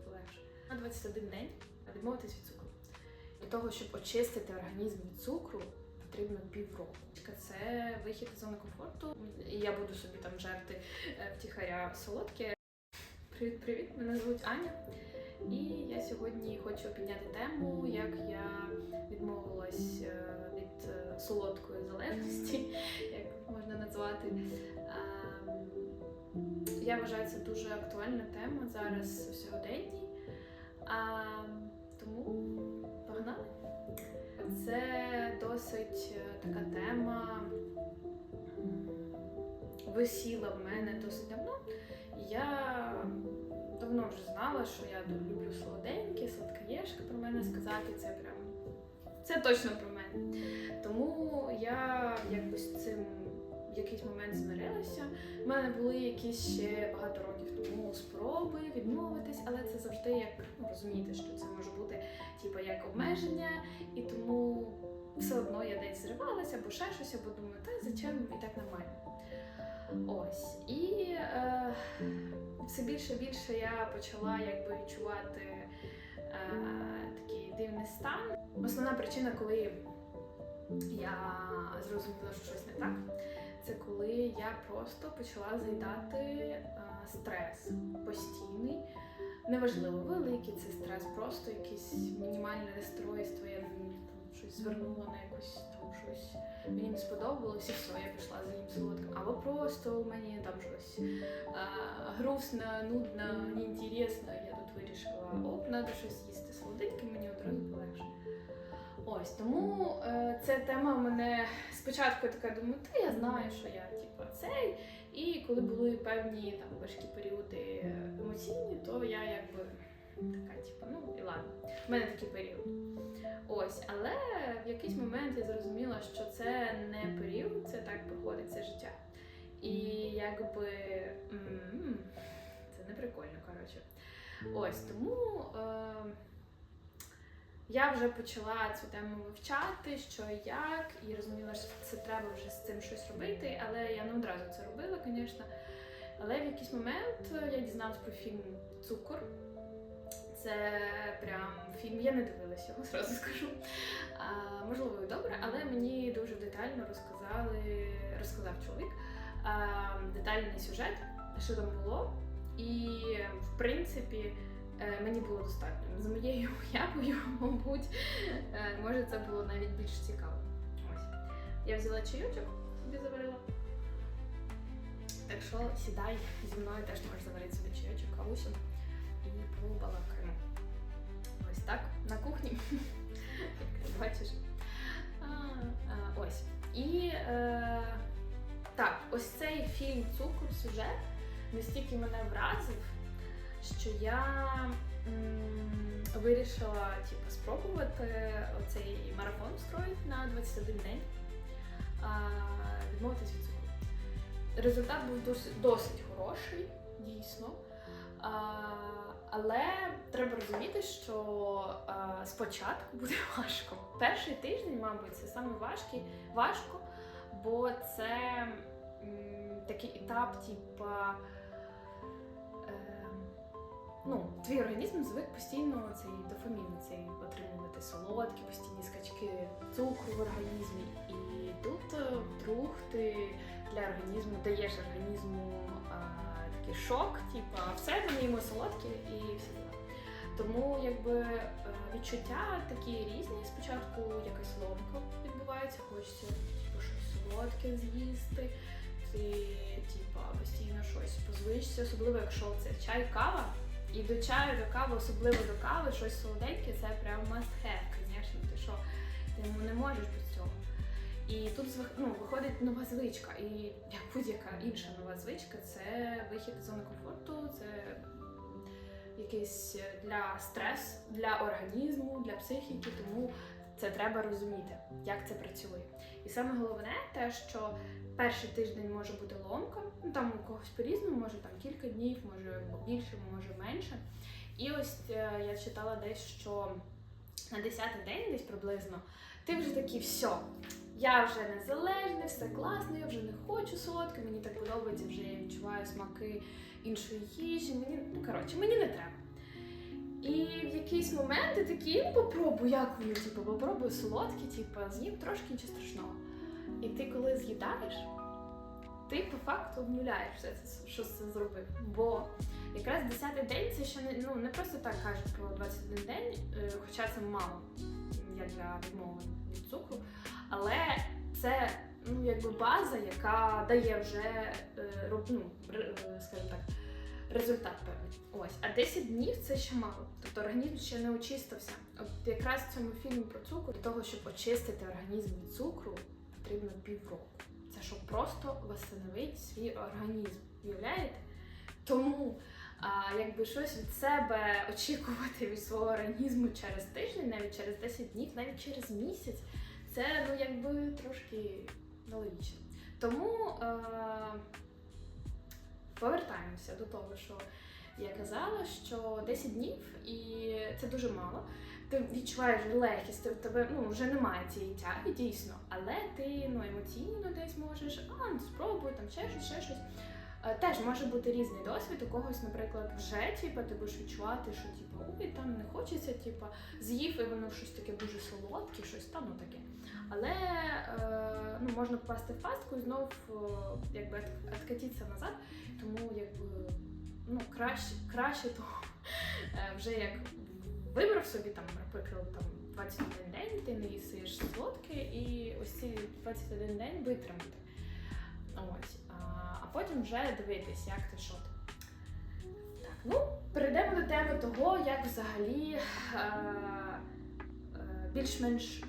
полегше. На 21 день відмовитись від цукру. Для того, щоб очистити організм від цукру, потрібно півроку. Це вихід із зони комфорту. Я буду собі там жерти е, втіхаря солодке. Привіт, привіт! Мене звуть Аня. І я сьогодні хочу підняти тему, як я відмовилась е, від е, солодкої залежності, як можна назвати. Я вважаю, це дуже актуальна тема зараз в сьогоденні. А, тому погнали. Це досить е, така тема висіла в мене досить давно. Я давно вже знала, що я люблю солоденьке, сладкоєшки про мене сказати. Це прям це точно про мене. Тому я з цим в якийсь момент змирилася. У мене були якісь ще багато років тому спроби відмовитись, але це завжди як ну, розумієте, що це може бути типу, як обмеження, і тому все одно я десь зривалася або ще щось, або думаю, та зачем і так нормально. Ось. І е, все більше більше я почала якби відчувати е, такий дивний стан. Основна причина, коли я зрозуміла, що щось не так, це коли я просто почала заїдати стрес постійний. Неважливо, великий це стрес, просто якесь мінімальне розстройство. Я там щось звернула на якусь там щось. Мені не сподобалось, і все, я пішла за їм солодким. Або просто у мені там щось а, грустно, нудно, неінтересно. Я тут вирішила, оп, треба щось їсти солоденьке, мені одразу полегше. Ось тому е, ця тема мене спочатку така думаю, та я знаю, що я типу, цей. І коли були певні там важкі періоди емоційні, то я якби така, типу, ну і ладно, в мене такий період. Ось, але в якийсь момент я зрозуміла, що це не період, це так проходить це життя. І якби м, це не прикольно, коротше. Ось тому. Е, я вже почала цю тему вивчати, що і як, і розуміла, що це треба вже з цим щось робити, але я не одразу це робила, звісно. Але в якийсь момент я дізналась про фільм Цукор. Це прям фільм, я не дивилася його, зразу скажу. А, можливо, і добре, але мені дуже детально розказали, розказав чоловік а, детальний сюжет, що там було. І в принципі е, мені було достатньо. За моєю уявою, мабуть, е, може це було навіть більш цікаво. Ось. Я взяла чайочок, собі заварила. Так що сідай зі мною теж можеш заварити собі чайочок, кавусю і побалакаємо. Ось так, на кухні. Бачиш. А, ось. І е, так, ось цей фільм Цукор сюжет настільки мене вразив, що я м, вирішила типу, спробувати оцей марафон строїти на 21 день, а, відмовитись від цукру. Результат був досить, досить хороший, дійсно. А, але треба розуміти, що а, спочатку буде важко. Перший тиждень, мабуть, це саме важкий, важко, бо це м, такий етап, типа. Ну, твій організм звик постійно цей дофамін, цей отримувати солодкі, постійні скачки цукру в організмі. І тут е, вдруг ти для організму даєш організму а, такий шок, типу, все ми їмо солодке і всі діла. Тому якби е, відчуття такі різні. Спочатку якась ломка відбувається, хочеться типу, щось солодке з'їсти. Ти типу, постійно щось позвичся, особливо якщо це чай, кава. І до чаю, до кави, особливо до кави, щось солоденьке, це прям must have, звісно. Ти що, ти не можеш без цього. І тут ну, виходить нова звичка. І як будь-яка інша нова звичка, це вихід з зони комфорту, це якийсь для стрес, для організму, для психіки, тому це треба розуміти, як це працює. І саме головне те, що перший тиждень може бути ломка, ну там у когось по-різному, може там кілька днів, може більше, може менше. І ось е, я читала десь, що на 10-й день, десь приблизно, ти вже такий все. Я вже незалежний, все класно, я вже не хочу солодке, мені так подобається, вже я відчуваю смаки іншої їжі. Мені, ну коротше, мені не треба. І в якийсь момент ти такий, ну попробуй, як воно, типу, попробуй солодкі, типу, з'їм трошки нічого страшного. І ти коли з'їдаєш, ти по факту обнуляєш все це, що це зробив. Бо якраз 10-й день це ще не, ну, не просто так кажуть про 21 день, е, хоча це мало як для відмови від цукру. Але це ну, якби база, яка дає вже е, ну, е, скажімо так, результат певний. Ось, а 10 днів це ще мало. Тобто організм ще не очистився. От якраз в цьому фільмі про цукор, для того, щоб очистити організм від цукру, потрібно півроку. Це щоб просто восстановити свій організм. Уявляєте? Тому а, якби щось від себе очікувати від свого організму через тиждень, навіть через 10 днів, навіть через місяць, це ну якби трошки нелогічно. Тому е, повертаємося до того, що я казала, що 10 днів і це дуже мало. Ти відчуваєш легкість, в тебе ну, вже немає цієї тяги, дійсно, але ти ну, емоційно десь можеш, а ну, спробуй там ще щось, ще щось. Е, Теж може бути різний досвід. У когось, наприклад, вже типу, ти будеш відчувати, що типу, ой, там не хочеться, типу, з'їв і воно щось таке дуже солодке, щось там ну таке. Але е, ну, можна попасти в пастку і знов е, якби от- назад. Тому якби ну, краще, краще то е, вже як вибрав собі там, наприклад, там 21 день, ти не їсиш солодке, і ось ці 21 день витримати. Ось. А, потім вже дивитись, як ти що. Так, ну, перейдемо до теми того, як взагалі е, е, більш-менш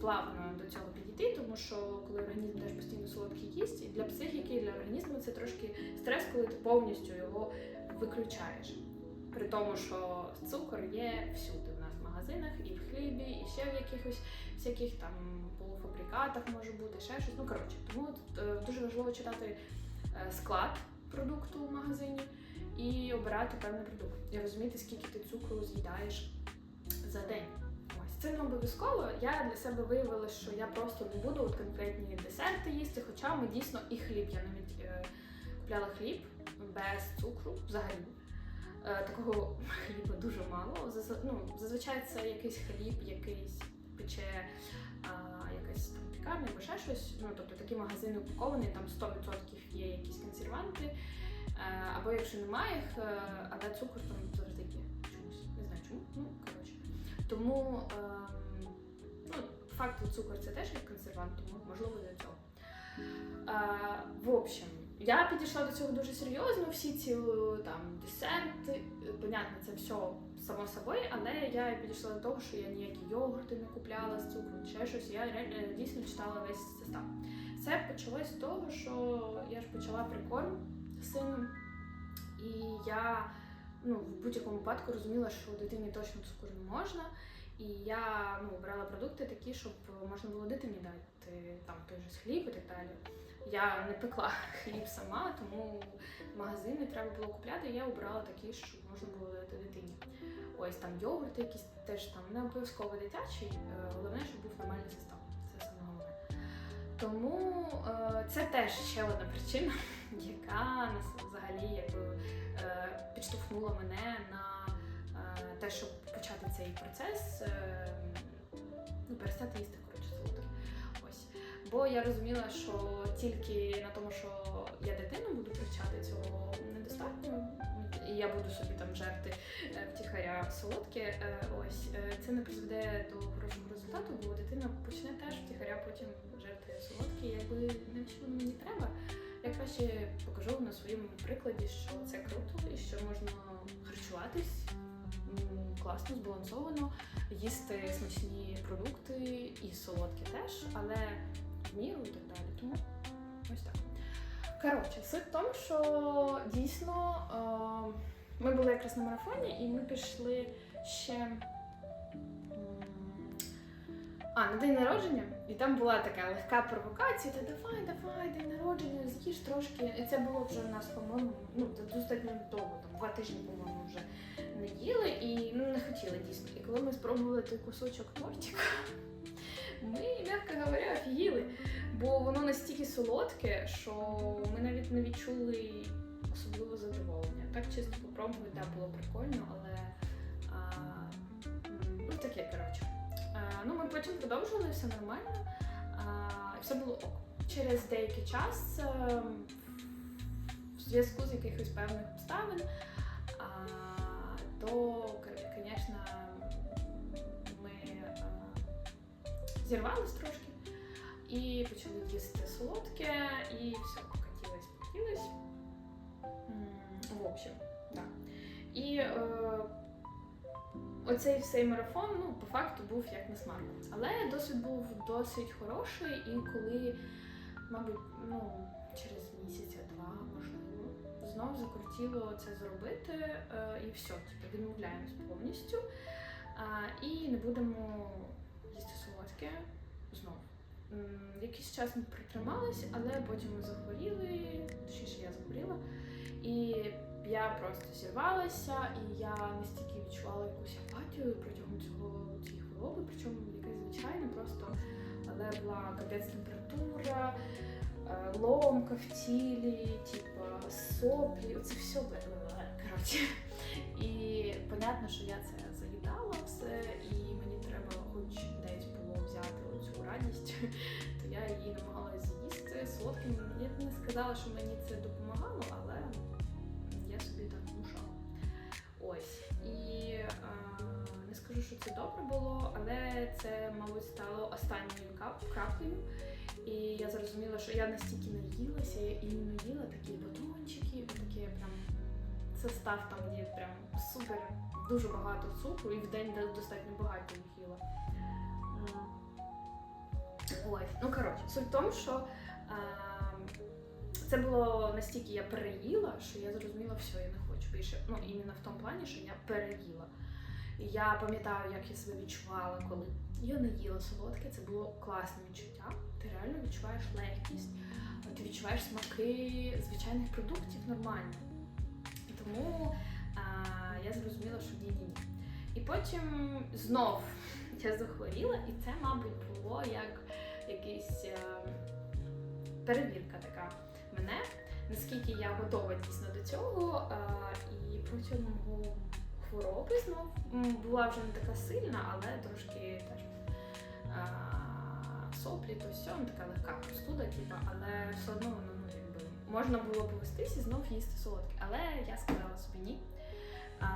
плавно до цього підійти, тому що коли організм теж постійно солодкий їсть, і для психіки, і для організму це трошки стрес, коли ти повністю його виключаєш. При тому, що цукор є всюди в нас в магазинах, і в хлібі, і ще в якихось всяких там полуфабрикатах може бути, ще щось. Ну коротше, тому е, дуже важливо читати е, склад продукту в магазині і обирати певний продукт. І розуміти, скільки ти цукру з'їдаєш за день. Це не обов'язково. Я для себе виявила, що я просто не буду от конкретні десерти їсти, хоча ми дійсно і хліб. Я навіть е, купляла хліб без цукру взагалі. Е, такого хліба дуже мало. Заз- ну, зазвичай це якийсь хліб, якийсь пече а, якась там пікарня або ще щось. Ну, тобто такі магазини упаковані, там 100% є якісь консерванти. Е, або якщо немає їх, е, але цукор там Тому ем, ну, факту цукор це теж як консервант, тому можливо для цього. Е, в общем, я підійшла до цього дуже серйозно. Всі ці е, там десерти, е, понятно, це все само собою, але я підійшла до того, що я ніякі йогурти не купляла з цукром, ще щось. Я реально е, дійсно читала весь состав. Це почалось з того, що я ж почала прикорм з сином, і я ну, в будь-якому випадку розуміла, що дитині точно цукру не можна. І я ну, брала продукти такі, щоб можна було дитині дати там той же хліб і так далі. Я не пекла хліб сама, тому магазини треба було купляти. Я обирала такі, щоб можна було дати дитині. Ось там йогурти, якісь теж там не обов'язково дитячий. е, Головне, щоб був нормальний состав. Тому е, це теж ще одна причина, яка нас взагалі якби е, підштовхнула мене на е, те, щоб почати цей процес, ну, перестати їсти коротше солодке. Ось. Бо я розуміла, що тільки на тому, що я дитину буду привчати, цього недостатньо. І я буду собі там жерти е, втіхаря солодке. е, Ось е, це не призведе до хорошого результату, бо дитина почне теж втіхаря потім жерти солодке. Якби навіщо воно мені треба, я краще покажу на своєму прикладі, що це круто і що можна харчуватись класно, збалансовано, їсти смачні продукти і солодкі теж, але в міру і так далі. Тому ось так. Коротше, суть в тому, що дійсно е, ми були якраз на марафоні, і ми пішли ще. А, на день народження, і там була така легка провокація, та давай, давай, день народження, з'їж трошки. І це було вже у нас, по-моєму, ну, достатньо довго, там два тижні, по-моєму, вже не їли і ну, не хотіли дійсно. І коли ми спробували той кусочок тортика, ми, м'яко говоря, офігіли. Бо воно настільки солодке, що ми навіть не відчули особливо задоволення. Так чисто попробувати, так, було прикольно, але а, ну, ми потім продовжували, все нормально, а, все було ок. Через деякий час е, в зв'язку з якихось певних обставин, а, то, звісно, ми е, зірвались трошки і почали їсти солодке, і все покатилось, покатилось. В общем, так. І е, оцей всей марафон, ну, по факту, був як на смарку. Але досвід був досить хороший, і коли, мабуть, ну, через місяця-два, можливо, знов закрутіло це зробити, е, і все, типу, відмовляємось повністю. А, і не будемо їсти солодке знов. Якийсь час ми протримались, але потім ми захворіли, точніше я захворіла. І я просто зірвалася, і я настільки відчувала якусь апатію протягом цього цієї хвороби, причому якась звичайна, просто але була капець температура, е, ломка в тілі, типу соплі, оце все коротше. І понятно, що я це заїдала все, і мені треба хоч десь взяти оцю радість, то я її намагалася з'їсти солодким. Я б не сказала, що мені це допомагало, але я собі так внушала. Ось. І е, не скажу, що це добре було, але це, мабуть, стало останньою кап- краплею. І я зрозуміла, що я настільки наїлася, я іменно їла такі батончики, такі прям состав там, де прям супер дуже багато цукру, і в день достатньо багато їх їла. Ось, ну коротше, суть в тому, що а, це було настільки я переїла, що я зрозуміла, все, я не хочу більше. Ну, іменно в тому плані, що я переїла. Я пам'ятаю, як я себе відчувала, коли я не їла солодке, це було класне відчуття. Ти реально відчуваєш легкість, ти відчуваєш смаки звичайних продуктів нормально. Тому а, я зрозуміла, що ні-ні-ні. І потім знов я захворіла, і це, мабуть, було як якийсь е, перевірка така мене, наскільки я готова дійсно до цього. Е, і протягом хвороби знов була вже не така сильна, але трошки теж е, соплі, то все, ну, така легка простуда, типу, але все одно воно ну, якби можна було повестись і знов їсти солодке. Але я сказала собі ні. А,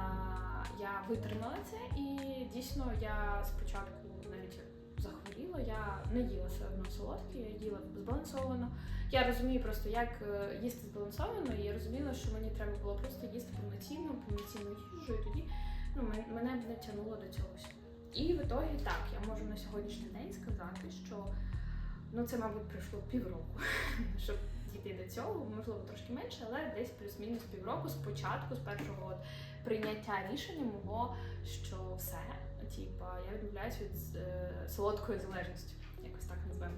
я витримала це і дійсно я спочатку навіть захворіла, я не їла все одно солодке, я їла збалансовано. Я розумію просто, як е, їсти збалансовано, і я розуміла, що мені треба було просто їсти повноцінну, повноцінну їжу, і тоді ну, мене не тягнуло до цього. І в ітогі так, я можу на сьогоднішній день сказати, що ну це, мабуть, пройшло півроку, щоб дійти до цього, можливо, трошки менше, але десь плюс-мінус півроку спочатку, з першого от прийняття рішення мого, що все, типа, я відмовляюсь від е, солодкої залежності, якось так назвемо.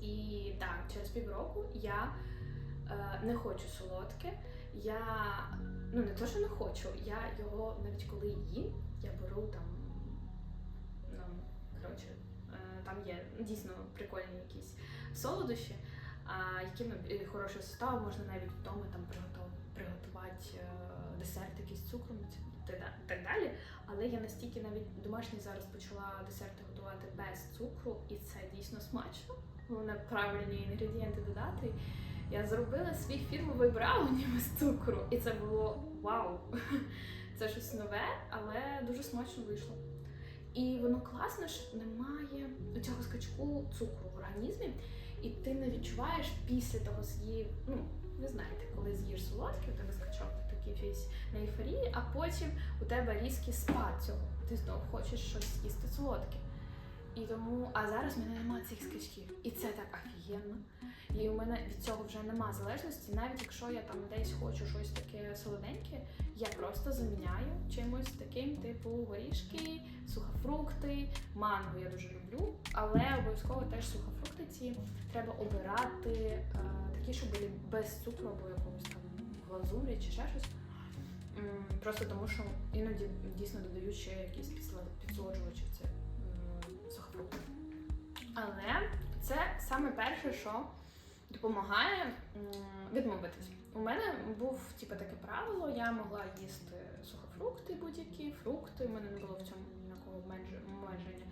І так, через півроку я е, не хочу солодке. Я ну не то, що не хочу, я його навіть коли їм, я беру там. Ну, коротше, е, там є дійсно прикольні якісь солодощі, а якими хороший состав, можна навіть вдома там приготувати, приготувати е, десерт якийсь з цукром і так далі. Але я настільки навіть домашні зараз почала десерти готувати без цукру, і це дійсно смачно. Головне правильні інгредієнти додати. Я зробила свій фірмовий брауні без цукру, і це було вау! Це щось нове, але дуже смачно вийшло. І воно класно, що немає цього скачку цукру в організмі, і ти не відчуваєш після того з'їв. Ну, ви знаєте, коли з'їш солодке, у тебе скачок такий весь на ейфорії, а потім у тебе різкий спад цього. Ти знов хочеш щось їсти солодке. І тому, а зараз в мене немає цих скачків. І це так офігенно. І у мене від цього вже нема залежності. Навіть якщо я там десь хочу щось таке солоденьке, я просто заміняю чимось таким, типу горішки, сухофрукти, манго я дуже люблю, але обов'язково теж сухофрукти ці треба обирати е, такі, що були без цукру або якогось там глазурі чи ще щось. Просто тому, що іноді дійсно додають ще якісь підсолоджувачі Але це саме перше, що допомагає відмовитись. У мене був типу, таке правило, я могла їсти сухофрукти будь-які, фрукти, у мене не було в цьому ніякого обмеження.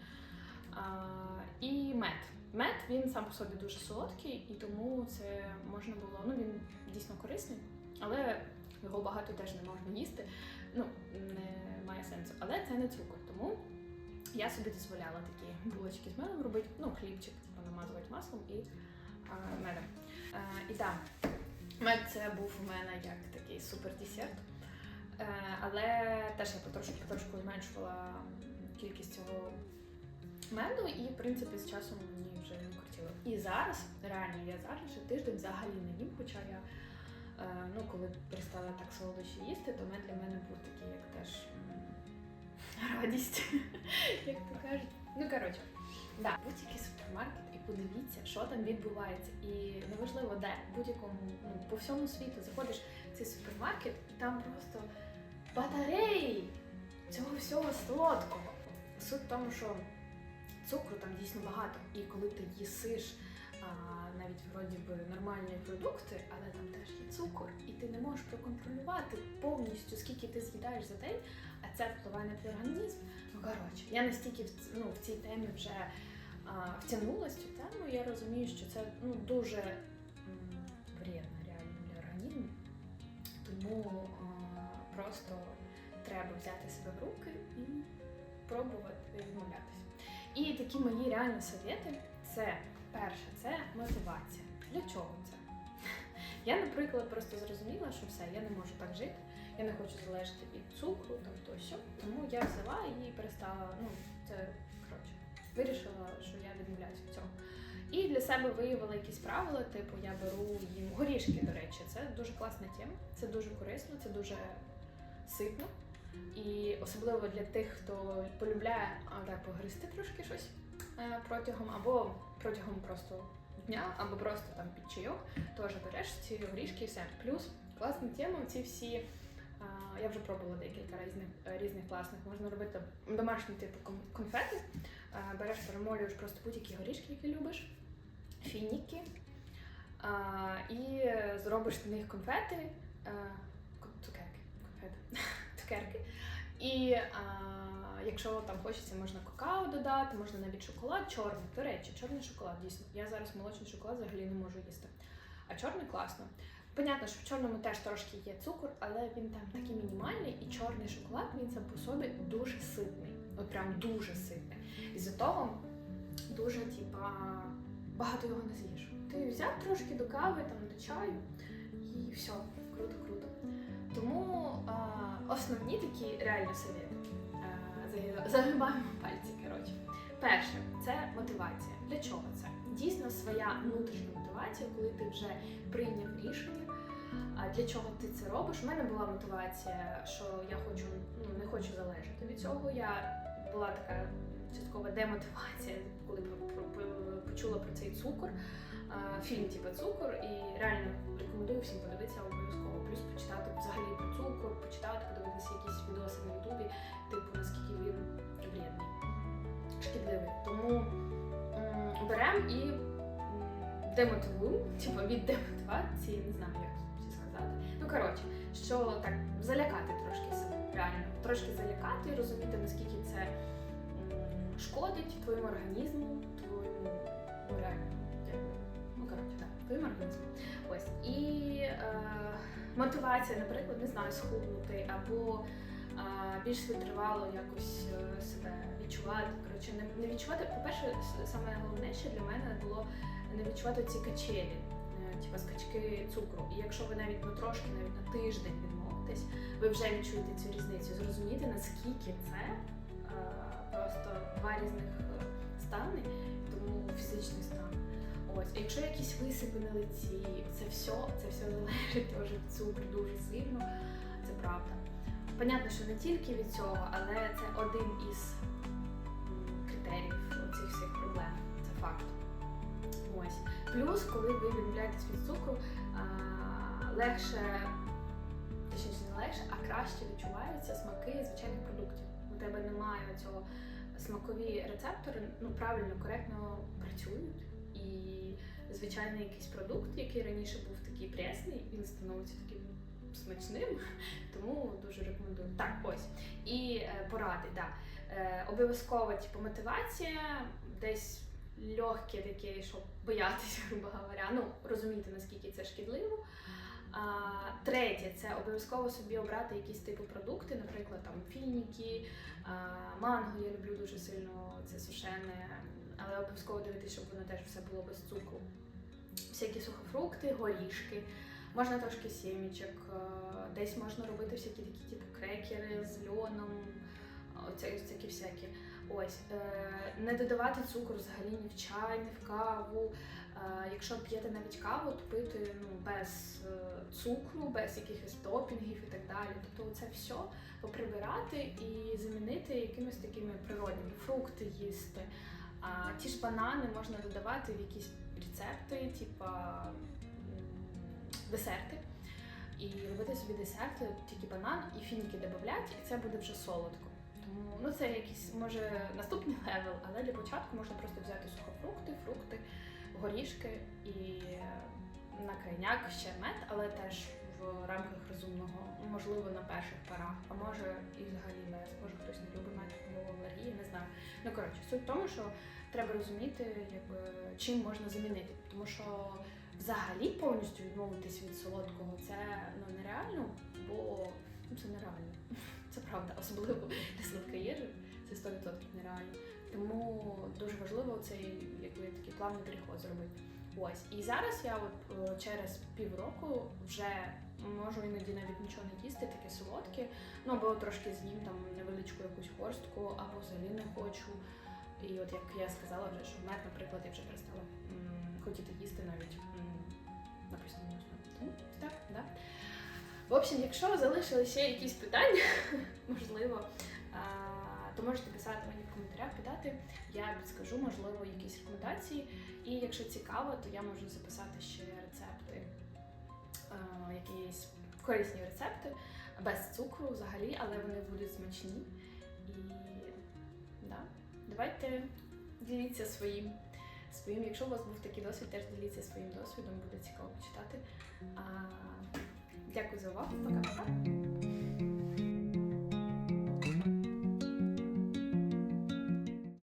І мед. Мед він сам по собі дуже солодкий, і тому це можна було. Ну він дійсно корисний, але його багато теж не можна їсти. Ну не має сенсу. Але це не цукор. Тому я собі дозволяла такі булочки з медом робити. Ну, хлібчик, типу, намазувати маслом і а, медом. А, і так, мед це був у мене як такий супер десерт. Е, але теж я потрошку потрошку зменшувала кількість цього меду, і в принципі з часом мені вже не хотіло. І зараз, реально, я зараз вже тиждень взагалі не їм, хоча я е, ну, коли перестала так солодощі їсти, то мед для мене був такий, як теж радість, як то кажуть. Ну коротше, да, будь-який супермаркет і подивіться, що там відбувається. І неважливо де, будь-якому, ну, по всьому світу заходиш в цей супермаркет, і там просто батареї цього всього солодкого. Суть в тому, що цукру там дійсно багато. І коли ти їсиш а, навіть вроді би нормальні продукти, але там теж є цукор, і ти не можеш проконтролювати повністю, скільки ти з'їдаєш за день, а це впливає на твій організм. Ну коротше, я настільки ну, в цій темі вже а, втягнулася цю тему, я розумію, що це ну, дуже вредно реально для організму. Тому а, просто треба взяти себе в руки і пробувати відмовлятися. І такі мої реальні совєти це перше, це мотивація. Для чого це? Я, наприклад, просто зрозуміла, що все, я не можу так жити, я не хочу залежати від цукру, там то сьо. Тому я взяла і перестала. Ну, це коротше, вирішила, що я відмовляюся від цього. І для себе виявила якісь правила, типу я беру їм горішки, до речі, це дуже класна тема, це дуже корисно, це дуже ситно. І особливо для тих, хто полюбляє а, так, погризти трошки щось протягом, або протягом просто дня, або просто там під чайок, теж береш ці горішки і все. Плюс класна тема, ці всі. Я вже пробувала декілька різних, різних класних. Можна робити домашні типу конфети. Береш, перемолюєш просто будь-які горішки, які любиш, фініки, і зробиш з них конфети, цукерки, конфети, цукерки. І а, якщо там хочеться, можна какао додати, можна навіть шоколад чорний. До речі, чорний шоколад дійсно. Я зараз молочний шоколад взагалі не можу їсти. А чорний класно. Понятно, що в чорному теж трошки є цукор, але він там такий мінімальний, і чорний шоколад він сам по собі дуже ситний. От прям дуже ситний. Із-за того дуже, типа, багато його не з'їш. Ти взяв трошки до кави, там до чаю, і все, круто, круто. Тому а, основні такі реальні совєти. А, Загибаємо пальці, коротше. Перше, це мотивація. Для чого це? Дійсно своя внутрішня мотивація, коли ти вже прийняв рішення. Для чого ти це робиш? У мене була мотивація, що я хочу, ну не хочу залежати від цього. Я була така часткова демотивація, коли почула про цей цукор. А, Фільм типу цукор, і реально рекомендую всім подивитися обов'язково. Плюс почитати взагалі про цукор, почитати, подивитися якісь відоси на Ютубі, типу наскільки він вредний, шкідливий. Тому беремо і демотивуємо, типу від демотивації, не знаю, як це сказати. Ну коротше, що так залякати трошки себе, реально, трошки залякати і розуміти, наскільки це шкодить твоєму організму, твоєму ну, реально. Коротше, так, твоєму організму. Ось. І е, мотивація, наприклад, не знаю, схуднути або е, більш витривало якось е, себе відчувати. Коротше, не, не відчувати. По-перше, саме головне, що для мене було не відчувати ці качелі, е, типу скачки цукру. І якщо ви навіть ну, трошки, навіть на тиждень відмовитесь, ви вже відчуєте цю різницю. Зрозуміти, наскільки це е, просто два різних е, стани, тому фізичний стан. Ось, якщо якісь висипи на лиці, це все, це все залежить теж від цукру дуже сильно. Це правда. Понятно, що не тільки від цього, але це один із критеріїв цих всіх проблем. Це факт. Ось. Плюс, коли ви відмовляєтесь від цукру, легше, точніше не легше, а краще відчуваються смаки звичайних продуктів. У тебе немає цього смакові рецептори ну, правильно, коректно працюють. І звичайний якийсь продукт, який раніше був такий пресний, він становиться таким смачним, тому дуже рекомендую. Так, ось. І е, поради, да. Е, обов'язково типу, мотивація, десь легке таке, щоб боятися, грубо говоря. Ну, розуміти, наскільки це шкідливо. А, третє, це обов'язково собі обрати якісь типу продукти, наприклад, там фініки, а, манго я люблю дуже сильно, це сушене, але обов'язково дивитися, щоб воно теж все було без цукру. Всякі сухофрукти, горішки, можна трошки сімічок, е, десь можна робити всякі такі типу крекери з льоном, ось всякі. Ось е, не додавати цукор взагалі ні в чай, ні в каву. Е, якщо п'єте навіть каву, то пити ну, без цукру, без якихось допінгів і так далі. Тобто це все поприбирати і замінити якимись такими природніми фрукти їсти. А ті ж банани можна додавати в якісь рецепти, типа десерти. І робити собі десерти, тільки банан і фініки додати, і це буде вже солодко. Тому ну це якийсь може наступний левел, але для початку можна просто взяти сухофрукти, фрукти, горішки і на крайняк ще мед, але теж в рамках розумного, ну, можливо, на перших парах, а може і взагалі без, може хтось не любить мед, бо алергія, не знаю. Ну коротше, суть в тому, що треба розуміти, якби чим можна замінити, тому що взагалі повністю відмовитись від солодкого це ну нереально, бо ну, це нереально. Це правда, особливо для солодкої їжі, це 100% нереально. Тому дуже важливо цей якби такий плавний переход зробити. Ось і зараз я от е, через півроку вже можу іноді навіть нічого не їсти, таке солодке. Ну або трошки з'їм там невеличку якусь горстку, або взагалі не хочу. І от як я сказала вже, що мед, наприклад, я вже перестала хотіти їсти навіть на постійній основі. Так, да. В общем, якщо залишили ще якісь питання, можливо, то можете писати мені в коментарях, питати. Я підскажу, можливо, якісь рекомендації. І якщо цікаво, то я можу записати ще рецепти, якісь корисні рецепти без цукру взагалі, але вони будуть смачні. І да, давайте діліться своїм. Своїм, якщо у вас був такий досвід, теж діліться своїм досвідом, буде цікаво почитати. А, Дякую за увагу. Пока-пока.